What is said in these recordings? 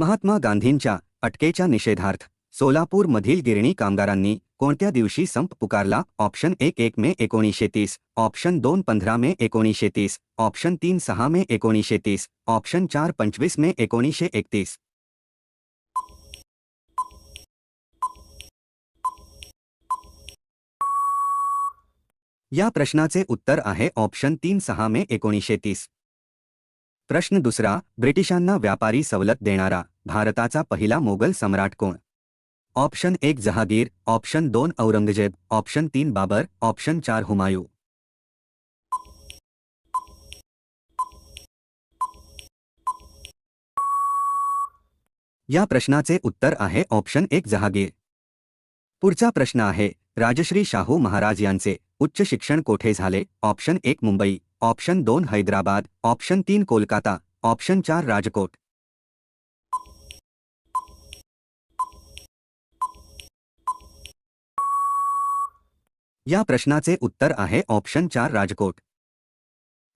महात्मा गांधींच्या अटकेच्या निषेधार्थ सोलापूरमधील गिरणी कामगारांनी कोणत्या दिवशी संप पुकारला? ऑप्शन एक एक मे एकोणीसशे तीस. ऑप्शन दोन पंधरा मे एकोणीसशे तीस. ऑप्शन तीन सहा मे एकोणीसशे तीस. ऑप्शन चार पंचवीस मे एकोणीसशे एकतीस. या प्रश्नाचे उत्तर आहे. ऑप्शन तीन सहा मे एकोणीसशे तीस. प्रश्न दुसरा, ब्रिटिशांना व्यापारी सवलत देणारा, भारताचा पहिला मोगल सम्राट कोण? ऑप्शन एक जहागीर, ऑप्शन दोन औरंगज़ेब, ऑप्शन तीन बाबर, ऑप्शन चार हुमायूं. या प्रश्नाचे उत्तर आहे ऑप्शन एक जहागीर. पुढचा प्रश्न आहे, राजश्री शाहू महाराज यांचे उच्च शिक्षण कोठे झाले? ऑप्शन एक मुंबई. ऑप्शन दोन हैदराबाद ऑप्शन तीन कोलकाता ऑप्शन चार राजकोट. या प्रश्नाचे उत्तर आहे ऑप्शन चार राजकोट.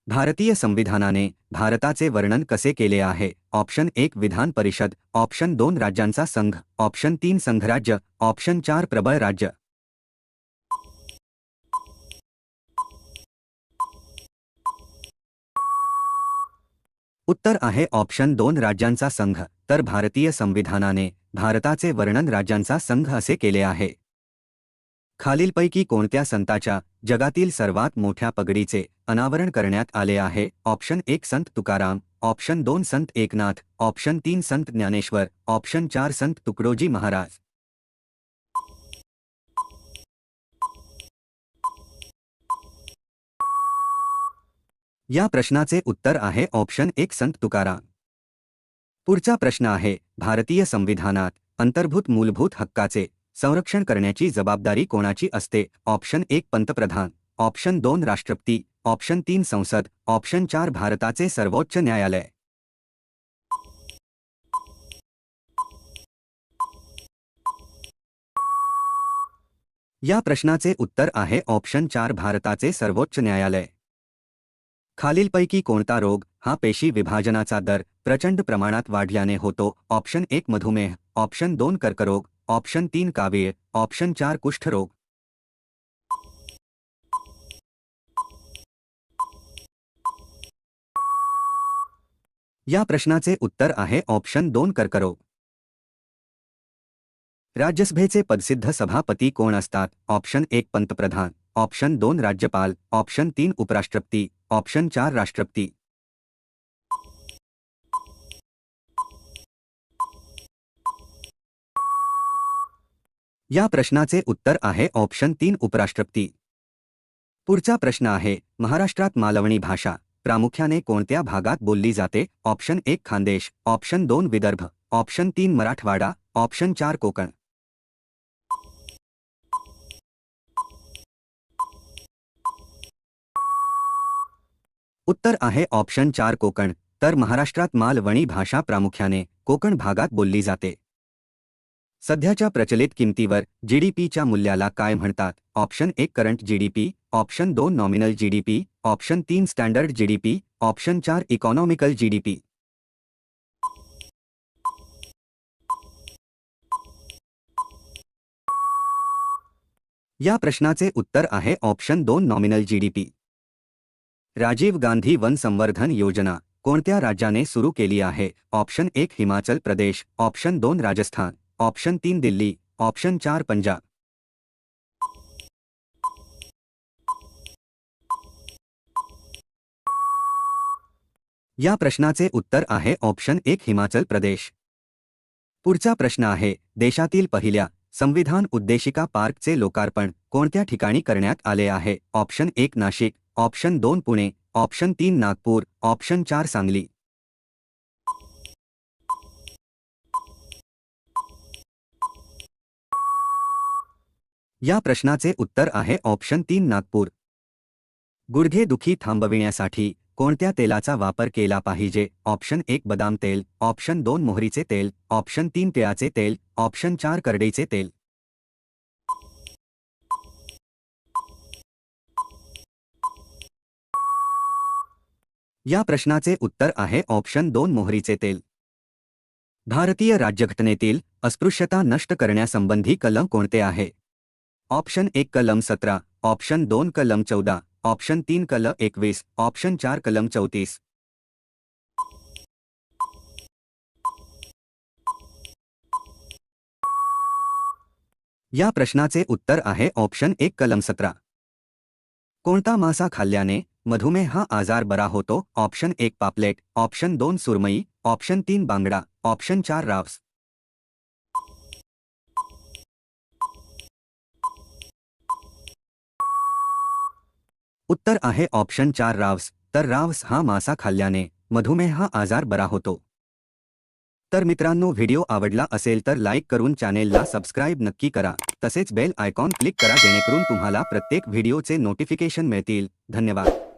भारतीय संविधानाने भारताचे वर्णन कसे केले आहे? ऑप्शन एक विधान परिषद ऑप्शन दोन राज्यांचा संघ ऑप्शन तीन संघराज्य ऑप्शन चार प्रबळ राज्य. उत्तर आहे ऑप्शन दोन राज्यांचा संघ. तर भारतीय संविधानाने भारताचे वर्णन राज्यांचा संघ असे केले आहे. खालीलपैकी कोणत्या संताच्या जगातील सर्वात मोठ्या पगडीचे अनावरण करण्यात आले आहे? ऑप्शन एक संत तुकाराम, ऑप्शन दोन संत एकनाथ, ऑप्शन तीन संत ज्ञानेश्वर, ऑप्शन चार संत तुकडोजी महाराज. या प्रश्नाचे उत्तर आहे ऑप्शन एक संत तुकाराम. पुढचा प्रश्न आहे भारतीय संविधानात अंतर्भूत मूलभूत हक्काचे संरक्षण करण्याची जबाबदारी कोणाची असते? ऑप्शन एक पंतप्रधान ऑप्शन दोन राष्ट्रपती ऑप्शन तीन संसद ऑप्शन चार भारताचे सर्वोच्च न्यायालय. या प्रश्नाचे उत्तर आहे ऑप्शन चार भारताचे सर्वोच्च न्यायालय. खालीलपैकी कोणता रोग हा पेशी विभाजनाचा दर प्रचंड प्रमाणात वाढल्याने होतो. ऑप्शन एक मधुमेह, ऑप्शन दोन कर्करोग, ऑप्शन तीन कावीळ, ऑप्शन चार कुष्ठरोग. या प्रश्नाचे उत्तर आहे ऑप्शन दोन कर्करोग. राज्यसभेचे पदसिद्ध सभापती कोण असतात? ऑप्शन एक पंतप्रधान. ऑप्शन दोन राज्यपाल, ऑप्शन तीन उपराष्ट्रपति, ऑप्शन चार राष्ट्रपति. या प्रश्नाचे उत्तर आहे ऑप्शन तीन उपराष्ट्रपती. पुढचा प्रश्न आहे, महाराष्ट्रात मालवणी भाषा, प्रामुख्याने कोणत्या भागात बोलली जाते? ऑप्शन एक खानदेश, ऑप्शन दोन विदर्भ, ऑप्शन तीन मराठवाडा, ऑप्शन चार कोकण. उत्तर आहे ऑप्शन चार कोकण तर महाराष्ट्रात मालवणी भाषा प्रामुख्याने कोकण भागात बोलली जाते. सध्याच्या प्रचलित किमतीवर जीडीपीच्या मूल्याला काय म्हणतात? ऑप्शन एक करंट जीडीपी ऑप्शन दोन नॉमिनल जीडीपी ऑप्शन तीन स्टँडर्ड जीडीपी ऑप्शन चार इकॉनॉमिकल जीडीपी या प्रश्नाचे उत्तर आहे ऑप्शन दोन नॉमिनल जीडीपी राजीव गांधी वन संवर्धन योजना, कोणत्या राज्याने सुरू केली आहे? ऑप्शन एक हिमाचल प्रदेश, ऑप्शन दोन राजस्थान, ऑप्शन तीन दिल्ली, ऑप्शन चार पंजाब. या प्रश्नाचे उत्तर आहे ऑप्शन एक हिमाचल प्रदेश. पुढचा प्रश्न आहे, देशातील पहिल्या संविधान उद्देशिका पार्कचे लोकार्पण कोणत्या ठिकाणी करण्यात आले आहे? ऑप्शन एक नाशिक ऑप्शन दोन पुणे ऑप्शन तीन नागपूर ऑप्शन चार सांगली. या प्रश्नाचे उत्तर आहे ऑप्शन तीन नागपूर. गुडघेदुखी थांबविण्यासाठी कोणत्या तेलाचा वापर केला पाहिजे? ऑप्शन एक बदाम तेल ऑप्शन दोन मोहरीचे तेल ऑप्शन तीन तिळाचे तेल ऑप्शन चार करडईचे तेल. या प्रश्नाचे उत्तर आहे ऑप्शन दोन मोहरीचे तेल. भारतीय राज्यघटनेतील अस्पृश्यता नष्ट करण्यासंबंधी कलम कोणते आहे? ऑप्शन एक कलम सतरा ऑप्शन दोन कलम चौदा ऑप्शन तीन कलम एकवीस ऑप्शन चार कलम चौतीस. या प्रश्नाचे उत्तर आहे ऑप्शन एक कलम सतरा. कोणता मासा खाल्ल्याने मधुमेह आजार बरा होतो, ऑप्शन एक पापलेट, ऑप्शन दोन सुरमई, ऑप्शन तीन बांगडा, ऑप्शन चार रावस. उत्तर आहे ऑप्शन चार रावस, तर रावस हा मासा खाल्ल्याने मधुमेह आजार बरा होतो. तर मित्रांनो, व्हिडिओ आवडला असेल तर लाईक करून चॅनेलला सबस्क्राईब नक्की करा. तसेच बेल आयकॉन क्लिक करा जेणेकरून तुम्हाला प्रत्येक व्हिडिओचे नोटिफिकेशन मिळतील. धन्यवाद.